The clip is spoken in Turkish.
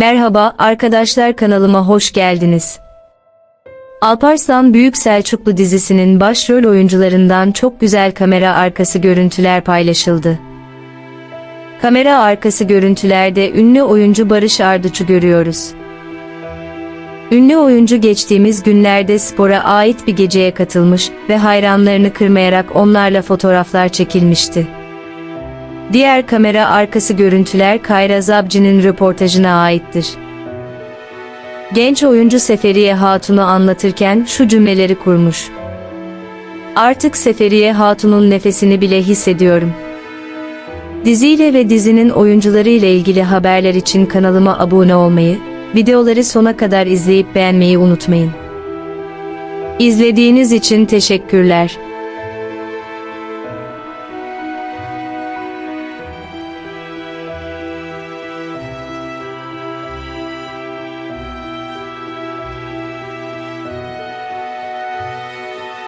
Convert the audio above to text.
Merhaba arkadaşlar kanalıma hoş geldiniz. Alparslan Büyük Selçuklu dizisinin başrol oyuncularından çok güzel kamera arkası görüntüler paylaşıldı. Kamera arkası görüntülerde ünlü oyuncu Barış Arduç'u görüyoruz. Ünlü oyuncu geçtiğimiz günlerde spora ait bir geceye katılmış ve hayranlarını kırmayarak onlarla fotoğraflar çekilmişti. Diğer kamera arkası görüntüler Kayra Zabci'nin röportajına aittir. Genç oyuncu Seferiye Hatun'u anlatırken şu cümleleri kurmuş. Artık Seferiye Hatun'un nefesini bile hissediyorum. Diziyle ve dizinin oyuncuları ile ilgili haberler için kanalıma abone olmayı, videoları sona kadar izleyip beğenmeyi unutmayın. İzlediğiniz için teşekkürler.